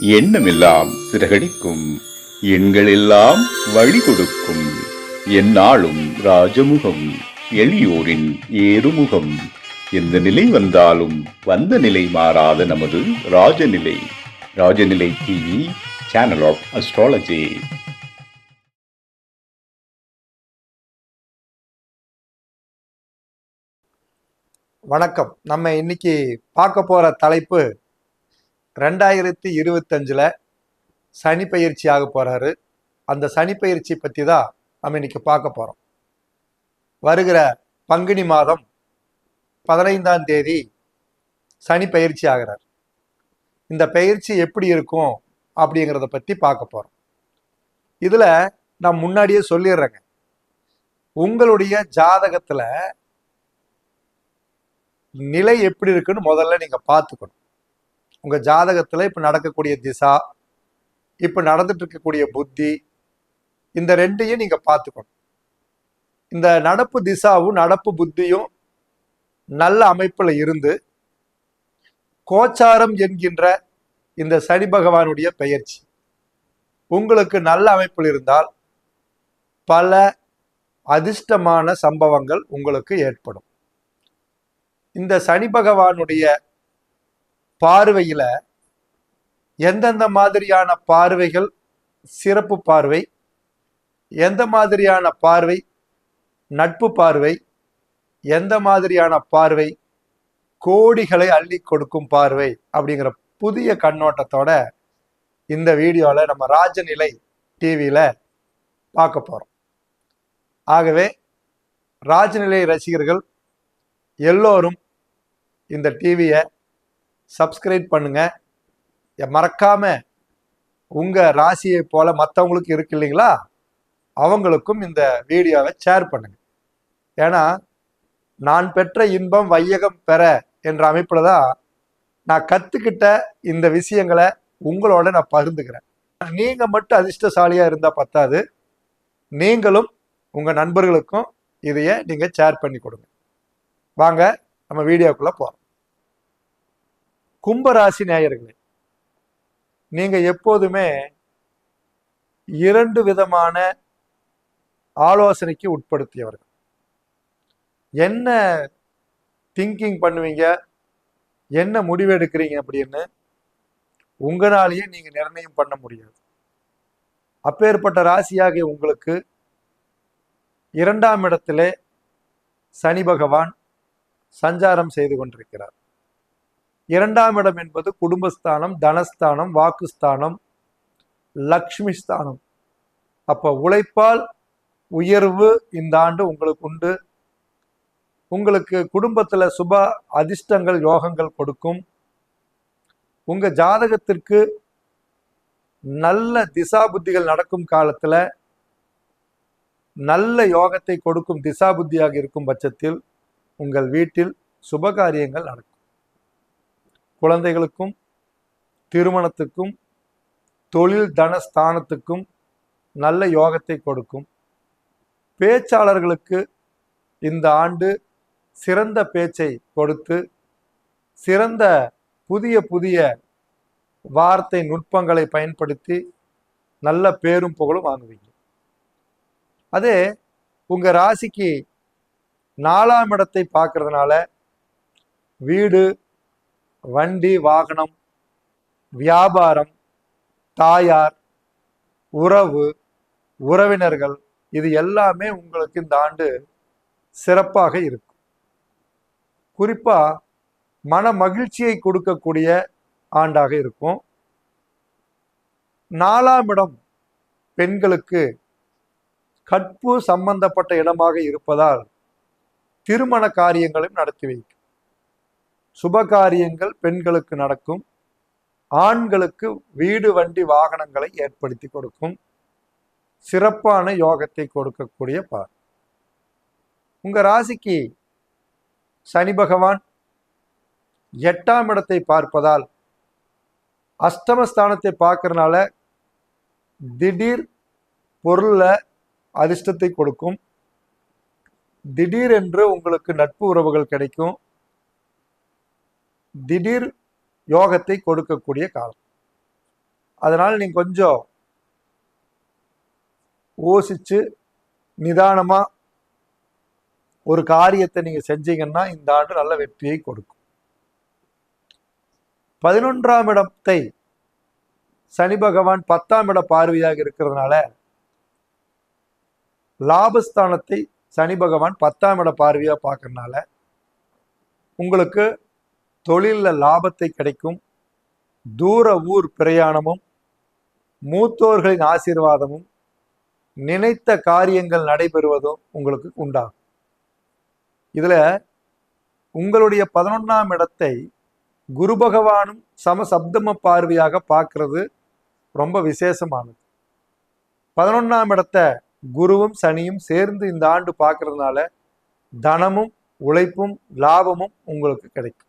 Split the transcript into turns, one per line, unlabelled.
எண்ணமெல்லாம் சிறகடிக்கும். எண்களெல்லாம் வழி கொடுக்கும் எந்நாளும் ராஜமுகம் எளியோரின் ஏறுமுகம். எந்த நிலை வந்தாலும் வந்த நிலை மாறாத நமது Rajanilai. Rajanilai TV channel of astrology
வணக்கம். நம்ம இன்னைக்கு பார்க்க போற தலைப்பு ரெண்டாயிரத்தி இருபத்தஞ்சில் சனி பயிற்சி ஆக போகிறாரு அந்த சனி பயிற்சி பற்றி தான் நம்ம இன்னைக்கு பார்க்க போகிறோம் வருகிற பங்குனி மாதம் பதினைந்தாம் தேதி சனி பயிற்சி ஆகிறார். இந்த பயிற்சி எப்படி இருக்கும் அப்படிங்கிறத பற்றி பார்க்க போகிறோம் இதில் நான் முன்னாடியே சொல்லிடுறேங்க. உங்களுடைய ஜாதகத்தில் நிலை எப்படி இருக்குன்னு முதல்ல நீங்கள் பார்த்துக்கணும். உங்கள் ஜாதகத்தில் இப்போ நடக்கக்கூடிய திசா இப்போ நடந்துட்டு இருக்கக்கூடிய புத்தி இந்த ரெண்டையும் நீங்கள் பார்த்துக்கணும். இந்த நடப்பு திசாவும் நடப்பு புத்தியும் நல்ல அமைப்பில் இருந்து கோச்சாரம் என்கின்ற இந்த சனி பகவானுடைய பெயர்ச்சி. உங்களுக்கு நல்ல அமைப்பில் இருந்தால் பல அதிர்ஷ்டமான சம்பவங்கள் உங்களுக்கு ஏற்படும். இந்த சனி பகவானுடைய பார்வையில எந்தெந்த மாதிரியான பார்வைகள் சிறப்பு பார்வை எந்த மாதிரியான பார்வை நட்பு பார்வை எந்த மாதிரியான பார்வை கோடிகளை அள்ளி கொடுக்கும் பார்வை அப்படிங்கிற புதிய கண்ணோட்டத்தோட இந்த வீடியோவில் நம்ம ராஜநிலை டிவியில் பார்க்க போகிறோம் ஆகவே ராஜநிலை ரசிகர்கள் எல்லோரும் இந்த டிவியை சப்ஸ்கிரைப் பண்ணுங்க. எ- மறக்காம உங்க ராசியை போல மற்றவங்களுக்கு இருக்கு இல்லைங்களா? அவங்களுக்கும் இந்த வீடியோவை ஷேர் பண்ணுங்க. ஏன்னா நான் பெற்ற இன்பம் வையகம் பெற என்ற அமைப்பில் தான் நான் கற்றுக்கிட்ட இந்த விஷயங்களை உங்களோட நான் பகிர்ந்துக்கிறேன். நீங்கள் மட்டும் அதிர்ஷ்டசாலியாக இருந்தால் பத்தாது. நீங்களும் உங்கள் நண்பர்களுக்கும் இதையே நீங்கள் ஷேர் பண்ணி கொடுங்க. வாங்க நம்ம வீடியோக்குள்ளே போகிறோம் கும்பராசி நேயர்களே நீங்க எப்போதுமே இரண்டு விதமான ஆலோசனைக்கு உட்படுத்தியவர்கள். என்ன திங்கிங் பண்ணுவீங்க? என்ன முடிவு எடுக்கிறீங்க அப்படின்னு உங்களாலேயே நீங்கள் நிர்ணயம் பண்ண முடியாது. அப்பேற்பட்ட ராசியாகிய உங்களுக்கு இரண்டாம் இடத்திலே சனி பகவான் சஞ்சாரம் செய்து கொண்டிருக்கிறார். இரண்டாம் இடம் என்பது குடும்பஸ்தானம் தனஸ்தானம் வாக்குஸ்தானம் லக்ஷ்மி ஸ்தானம் அப்போ உழைப்பால் உயர்வு இந்த ஆண்டு உங்களுக்கு உண்டு. உங்களுக்கு குடும்பத்தில் சுப அதிர்ஷ்டங்கள் யோகங்கள் கொடுக்கும். உங்கள் ஜாதகத்திற்கு நல்ல திசா புத்திகள் நடக்கும் காலத்தில் நல்ல யோகத்தை கொடுக்கும் திசா புத்தியாக இருக்கும் பட்சத்தில் உங்கள் வீட்டில் சுபகாரியங்கள் நடக்கும். குழந்தைகளுக்கும் திருமணத்துக்கும் தொழில் தன ஸ்தானத்துக்கும் நல்ல யோகத்தை கொடுக்கும். பேச்சாளர்களுக்கு இந்த ஆண்டு சிறந்த பேச்சை கொடுத்து சிறந்த புதிய புதிய வார்த்தை நுட்பங்களை பயன்படுத்தி நல்ல பேரும் புகழும் வாங்குவீங்க. அதே உங்கள் ராசிக்கு நாலாம் இடத்தை பார்க்கறதுனால வீடு வண்டி வாகனம் வியாபாரம் தாயார் உறவு உறவினர்கள் இது எல்லாமே உங்களுக்கு இந்த ஆண்டு சிறப்பாக இருக்கும். குறிப்பா மன மகிழ்ச்சியை கொடுக்கக்கூடிய ஆண்டாக இருக்கும். நாலாம் இடம் பெண்களுக்கு கற்பு சம்பந்தப்பட்ட இடமாக இருப்பதால் திருமண காரியங்களையும் நடத்தி வைக்கும். சுபகாரியங்கள் பெண்களுக்கு நடக்கும். ஆண்களுக்கு வீடு வண்டி வாகனங்களை ஏற்படுத்தி கொடுக்கும். சிறப்பான யோகத்தை கொடுக்கக்கூடிய பார். உங்க ராசிக்கு சனி பகவான் எட்டாம் இடத்தை பார்ப்பதால் அஷ்டமஸ்தானத்தை பார்க்கறனால திடீர் பொருளில் அதிர்ஷ்டத்தை கொடுக்கும். திடீரென்று உங்களுக்கு நட்பு உறவுகள் கிடைக்கும். திடீர் யோகத்தை கொடுக்கக்கூடிய காலம். அதனால் நீங்கள் கொஞ்சம் யோசிச்சு நிதானமாக ஒரு காரியத்தை நீங்கள் செஞ்சீங்கன்னா இந்த ஆண்டு நல்ல வெற்றியை கொடுக்கும். பதினொன்றாம் இடத்தை சனி பகவான் பத்தாம் இட பார்வையாக இருக்கிறதுனால லாபஸ்தானத்தை சனி பகவான் பத்தாம் இட பார்வையாக பார்க்கறதுனால உங்களுக்கு தொழிலில் லாபத்தை கிடைக்கும். தூர ஊர் பிரயாணமும் மூத்தோர்களின் ஆசீர்வாதமும் நினைத்த காரியங்கள் நடைபெறுவதும் உங்களுக்கு உண்டாகும். இதில் உங்களுடைய பதினொன்றாம் இடத்தை குரு பகவானும் சம சப்தம பார்வையாக பார்க்கறது ரொம்ப விசேஷமானது. பதினொன்றாம் இடத்தை குருவும் சனியும் சேர்ந்து இந்த ஆண்டு பார்க்கறதுனால தனமும் உழைப்பும் லாபமும் உங்களுக்கு கிடைக்கும்.